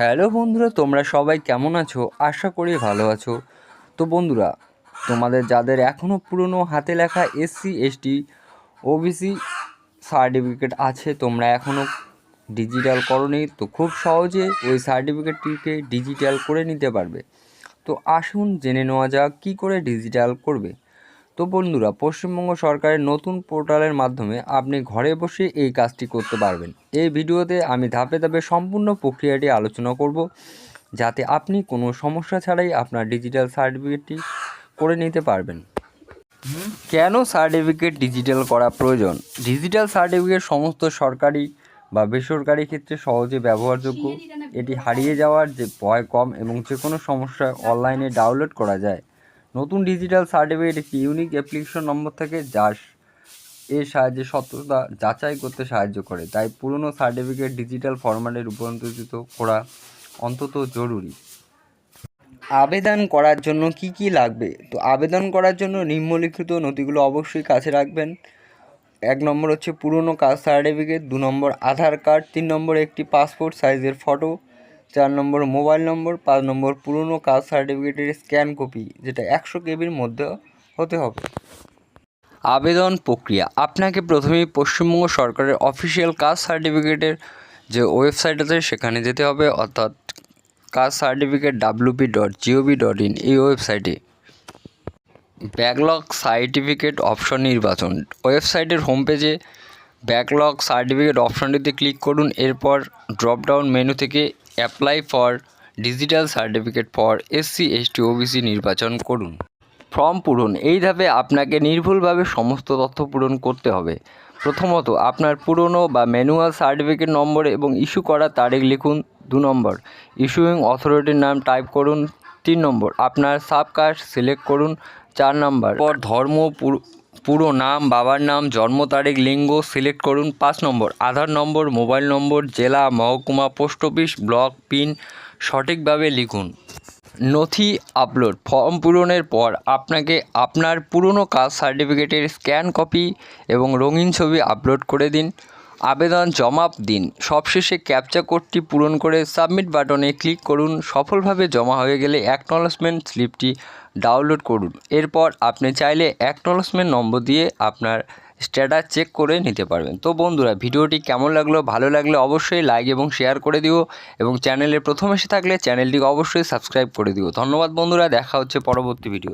Hello বন্ধুরা, তোমরা সবাই কেমন আছো? আশা করি ভালো আছো। তো বন্ধুরা, তোমাদের যাদের এখনও পুরনো হাতে লেখা এসসি, এসটি, ওবিসি সার্টিফিকেট আছে, তোমরা এখনও ডিজিটাল করনি, তো খুব সহজে ওই সার্টিফিকেটটিকে ডিজিটাল করে নিতে পারবে। তো আসুন জেনে নেওয়া যাক, কী করে ডিজিটাল করবে। তো বন্ধুরা, পশ্চিমবঙ্গ সরকারের নতুন পোর্টালের মাধ্যমে আপনি ঘরে বসে এই কাজটি করতে পারবেন। এই ভিডিওতে আমি ধাপে ধাপে সম্পূর্ণ প্রক্রিয়াটি আলোচনা করব, যাতে আপনি কোনো সমস্যা ছাড়াই আপনার ডিজিটাল সার্টিফিকেটটি করে নিতে পারবেন। কেন সার্টিফিকেট ডিজিটাল করা প্রয়োজন? ডিজিটাল সার্টিফিকেট সমস্ত সরকারি বা বেসরকারি ক্ষেত্রে সহজে ব্যবহারযোগ্য। এটি হারিয়ে যাওয়ার যে ভয় কম এবং যে কোনো সমস্যা অনলাইনে ডাউনলোড করা যায়। নতুন ডিজিটাল সার্টিফিকেট একটি ইউনিক অ্যাপ্লিকেশন নম্বর থেকে যার এর সাহায্যে সত্যতা যাচাই করতে সাহায্য করে। তাই পুরনো সার্টিফিকেট ডিজিটাল ফরম্যাটে রূপান্তরিত করা অন্তত জরুরি। আবেদন করার জন্য কি কি লাগবে? তো আবেদন করার জন্য নিম্নলিখিত নথিগুলো অবশ্যই কাছে রাখবেন। এক নম্বর হচ্ছে পুরনো কাস্ট সার্টিফিকেট দু নম্বর আধার কার্ড তিন নম্বর একটি পাসপোর্ট সাইজের ফটো চার নম্বর মোবাইল নম্বর, পাঁচ নম্বর পুরনো কাস্ট সার্টিফিকেটের স্ক্যান কপি, যেটা একশো কেবির মধ্যে হতে হবে। আবেদন প্রক্রিয়া। আপনাকে প্রথমেই পশ্চিমবঙ্গ সরকারের অফিসিয়াল কাস্ট সার্টিফিকেটের যে ওয়েবসাইট আছে, সেখানে যেতে হবে। অর্থাৎ caste certificate WB dot gov dot in এই ওয়েবসাইটে। ব্যাকলগ সার্টিফিকেট অপশন নির্বাচন। ওয়েবসাইটের হোম পেজে ব্যাকলগ সার্টিফিকেট অপশনটিতে ক্লিক করুন। এরপর ড্রপডাউন মেনু থেকে apply for digital certificate for SC ST OBC নির্বাচন করুন। ফর্ম পূরণ, এই ধাপে আপনাকে নির্ভুলভাবে সমস্ত তথ্য পূরণ করতে হবে। প্রথমত, আপনার পুরনো বা ম্যানুয়াল সার্টিফিকেট নম্বর এবং ইস্যু করা তারিখ লিখুন দু নম্বর। ইস্যুইং অথরিটির নাম টাইপ করুন তিন নম্বর। আপনার সাবকাস্ট সিলেক্ট করুন চার নম্বর। পর ধর্ম পুরো- নাম, বাবার নাম, জন্ম তারিখ, লিঙ্গ সিলেক্ট করুন পাঁচ নম্বর। আধার নম্বর, মোবাইল নম্বর, জেলা, মহকুমা, পোস্ট অফিস, ব্লক পিন সঠিকভাবে লিখুন। নথি আপলোড। ফর্ম পূরণের পর আপনাকে আপনার পুরনো কাস্ট সার্টিফিকেটের স্ক্যান কপি এবং রঙিন ছবি আপলোড করে দিন। আবেদন জমা দিন। সবশেষে ক্যাপচা কোডটি পূরণ করে সাবমিট বাটনে ক্লিক করুন। সফলভাবে জমা হয়ে গেলে অ্যাকনলেজমেন্ট স্লিপটি ডাউনলোড করুন। এরপর আপনি চাইলে অ্যাকনলেজমেন্ট নম্বর দিয়ে আপনার স্ট্যাটাস চেক করে নিতে পারবেন। তো বন্ধুরা, ভিডিওটি কেমন লাগল, ভালো লাগলে অবশ্যই লাইক এবং শেয়ার করে দিও এবং চ্যানেলে প্রথম এসে থাকলে চ্যানেলটিকে অবশ্যই সাবস্ক্রাইব করে দিও। ধন্যবাদ বন্ধুরা, দেখা হচ্ছে পরবর্তী ভিডিও